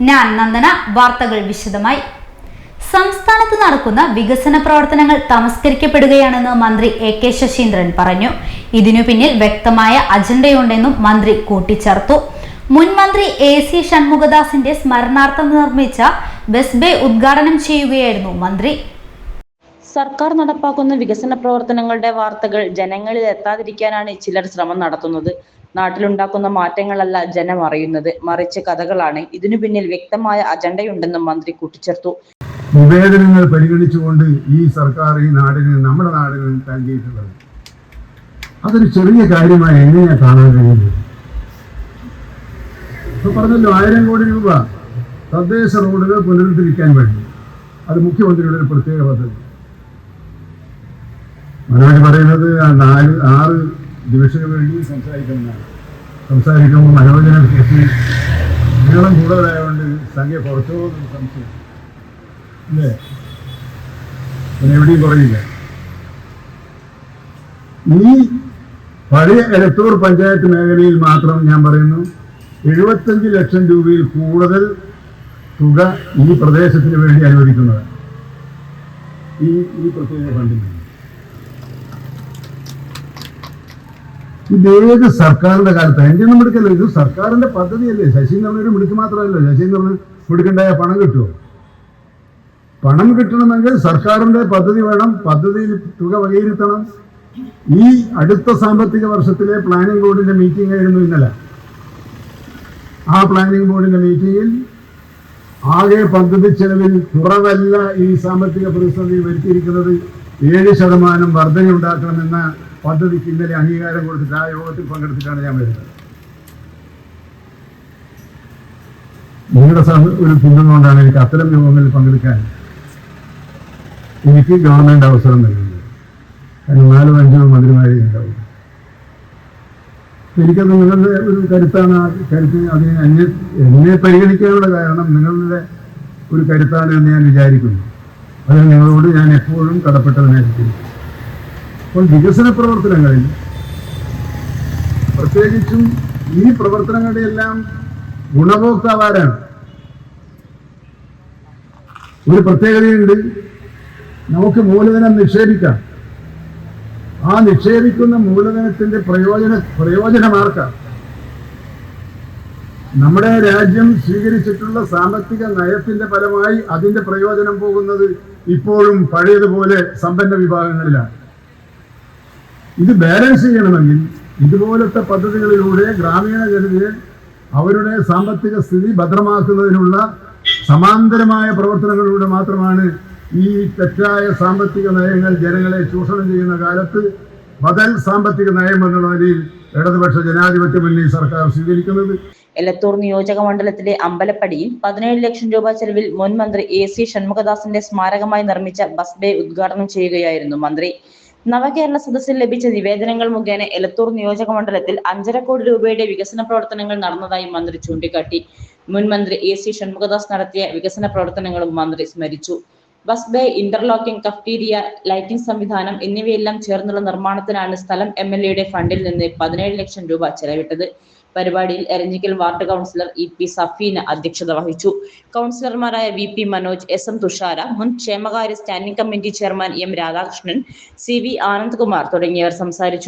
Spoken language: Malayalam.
ഞാൻ നന്ദന വാർത്തകൾ വിശദമായി. സംസ്ഥാനത്ത് നടക്കുന്ന വികസന പ്രവർത്തനങ്ങൾ തമസ്കരിക്കപ്പെടുകയാണെന്ന് മന്ത്രി എ കെ ശശീന്ദ്രൻ പറഞ്ഞു. ഇതിനു പിന്നിൽ വ്യക്തമായ അജണ്ടയുണ്ടെന്നും മന്ത്രി കൂട്ടിച്ചേർത്തു. മുൻ മന്ത്രി എ സി ഷൺമുഖദാസിന്റെ സ്മരണാർത്ഥം നിർമ്മിച്ച ബസ് ബേ ഉദ്ഘാടനം ചെയ്യുകയായിരുന്നു മന്ത്രി. സർക്കാർ നടപ്പാക്കുന്ന വികസന പ്രവർത്തനങ്ങളുടെ വാർത്തകൾ ജനങ്ങളിൽ എത്താതിരിക്കാനാണ് ചിലർ ശ്രമം നടത്തുന്നത്. നാട്ടിലുണ്ടാക്കുന്ന മാറ്റങ്ങളല്ല ജനം അറിയുന്നത്. മറിച്ച് കഥകളാണ്. ഇതിനു പിന്നിൽ വ്യക്തമായ അജണ്ടയുണ്ടെന്നും മന്ത്രി കൂട്ടിച്ചേർത്തു. നിവേദനങ്ങൾ പരിഗണിച്ചുകൊണ്ട് ഈ സർക്കാർ ഈ നാടിന് നമ്മുടെ നാടിന് നൽകിയിട്ടുള്ളത് അതൊരു ചെറിയ കാര്യമായി എങ്ങനെയാണ് കാണാൻ കഴിയുന്നത്? പറഞ്ഞല്ലോ ആയിരം കോടി രൂപ തദ്ദേശ റോഡുകൾ പുനരുദ്ധരിക്കാൻ വേണ്ടി. അത് മുഖ്യമന്ത്രിയുടെ ഒരു പ്രത്യേക പദ്ധതി. മനോജ് പറയുന്നത് ആ നാല് ആറ് ഡിവിഷന് വേണ്ടി സംസാരിക്കുന്നതാണ് സംസാരിക്കുമ്പോൾ മനോജിനെ കേസ് നീളം കൂടുതലായതുകൊണ്ട് സംഖ്യ കുറച്ചോ സംശയം. അല്ലേ? പിന്നെ എവിടെയും കുറയില്ല ഈ പഴയ എലത്തൂർ പഞ്ചായത്ത് മേഖലയിൽ മാത്രം ഞാൻ പറയുന്നു എഴുപത്തഞ്ച് ലക്ഷം രൂപയിൽ കൂടുതൽ തുക ഈ പ്രദേശത്തിന് വേണ്ടി അനുവദിക്കുന്നത് ഈ ഈ പ്രത്യേക ഫണ്ടിൽ ഇതേത് സർക്കാരിന്റെ കാലത്ത്? എന്റെ ഒന്നും എടുക്കല്ലോ ഇത് സർക്കാരിന്റെ പദ്ധതിയല്ലേ? ശശീന്ദ്രൻ ഒരു മിടുക്ക് മാത്രമല്ലോ. ശശീന്ദ്രൻ മിടുക്കുണ്ടായ പണം കിട്ടുമോ പണം കിട്ടണമെങ്കിൽ സർക്കാരിന്റെ പദ്ധതി വേണം. പദ്ധതിയിൽ തുക വകയിരുത്തണം. ഈ അടുത്ത സാമ്പത്തിക വർഷത്തിലെ പ്ലാനിംഗ് ബോർഡിന്റെ മീറ്റിംഗ് ആയിരുന്നു ഇന്നലെ. ആ പ്ലാനിംഗ് ബോർഡിന്റെ മീറ്റിംഗിൽ ആകെ പദ്ധതി ചെലവിൽ കുറവല്ല ഈ സാമ്പത്തിക പ്രതിസന്ധി വരുത്തിയിരിക്കുന്നത്. ഏഴ് ശതമാനം വർധനയുണ്ടാക്കണമെന്ന പദ്ധതിക്ക് ഇന്നലെ അംഗീകാരം കൊടുത്തിട്ട് ആ യോഗത്തിൽ പങ്കെടുത്തിട്ടാണ് ഞാൻ വരുന്നത്. നിങ്ങളുടെ ഒരു പിന്തുണ കൊണ്ടാണ് എനിക്ക് അത്തരം യോഗങ്ങളിൽ പങ്കെടുക്കാൻ എനിക്ക് ഗവൺമെന്റ് അവസരം നൽകുന്നത്. കാരണം നാലും അഞ്ചോ മന്ത്രിമാരെയും ഉണ്ടാവും. എനിക്കത് നിങ്ങളുടെ ഒരു കരുത്താണ്. ആ കരുത്ത് അതിനെ എന്നെ എന്നെ പരിഗണിക്കാനുള്ള കാരണം നിങ്ങളുടെ ഒരു കരുത്താണ് എന്ന് ഞാൻ വിചാരിക്കുന്നു. അതിന് നിങ്ങളോട് ഞാൻ എപ്പോഴും കടപ്പെട്ടവനായിരിക്കും. അപ്പോൾ വികസന പ്രവർത്തനങ്ങളിൽ പ്രത്യേകിച്ചും ഈ പ്രവർത്തനങ്ങളുടെ എല്ലാം ഗുണഭോക്താവാരാണ്. ഒരു പ്രത്യേകതയുണ്ട് നമുക്ക് മൂലധനം നിക്ഷേപിക്കാം. ആ നിക്ഷേപിക്കുന്ന മൂലധനത്തിന്റെ പ്രയോജന പ്രയോജനമാർക്കാം നമ്മുടെ രാജ്യം സ്വീകരിച്ചിട്ടുള്ള സാമ്പത്തിക നയത്തിന്റെ ഫലമായി അതിന്റെ പ്രയോജനം പോകുന്നത് ഇപ്പോഴും പഴയതുപോലെ സമ്പന്ന വിഭാഗങ്ങളിലാണ്. ഇത് ബാലൻസ് ചെയ്യണമെങ്കിൽ ഇതുപോലത്തെ പദ്ധതികളിലൂടെ ഗ്രാമീണ ജനതയെ അവരുടെ സാമ്പത്തിക സ്ഥിതി ഭദ്രമാക്കുന്നതിനുള്ള സമാന്തരമായ പ്രവർത്തനങ്ങളിലൂടെ മാത്രമാണ് ഈ തെറ്റായ സാമ്പത്തിക നയങ്ങൾ ജനങ്ങളെ ചൂഷണം ചെയ്യുന്ന കാലത്ത് ബദൽ സാമ്പത്തിക നയം എന്നുള്ള നിലയിൽ ഇടതുപക്ഷ ജനാധിപത്യ മുന്നണി സർക്കാർ സ്വീകരിക്കുന്നത്. എലത്തൂർ നിയോജക മണ്ഡലത്തിലെ അമ്പലപ്പടിയിൽ പതിനേഴ് ലക്ഷം രൂപ ചെലവിൽ മുൻ മന്ത്രി എ സി ഷൺമുഖദാസിന്റെ സ്മാരകമായി നിർമ്മിച്ച ബസ് ബേ ഉദ്ഘാടനം ചെയ്യുകയായിരുന്നു മന്ത്രി. നവകേരള സദസ്സിൽ ലഭിച്ച നിവേദനങ്ങൾ മുഖേന എലത്തൂർ നിയോജക മണ്ഡലത്തിൽ അഞ്ചര കോടി രൂപയുടെ വികസന പ്രവർത്തനങ്ങൾ നടന്നതായി മന്ത്രി ചൂണ്ടിക്കാട്ടി. മുൻ മന്ത്രി എ സി ഷൺമുഖദാസ് നടത്തിയ വികസന പ്രവർത്തനങ്ങളും മന്ത്രി സ്മരിച്ചു. Bus bay interlocking cafeteria lighting സംവിധാനം എന്നിവയെല്ലാം ചേർന്നുള്ള നിർമ്മാണത്തിനാണ് സ്ഥലം എം എൽ എയുടെ ഫണ്ടിൽ നിന്ന് പതിനേഴ് ലക്ഷം രൂപ ചെലവിട്ടത്. പരിപാടിയിൽ Eranhikkal ward councillor E P Safeena അധ്യക്ഷത വഹിച്ചു. കൗൺസിലർമാരായ V P Manoj S M Thushara മുൻ ക്ഷേമകാര്യ standing committee chairman M Radhakrishnan C V Anandkumar തുടങ്ങിയവർ സംസാരിച്ചു.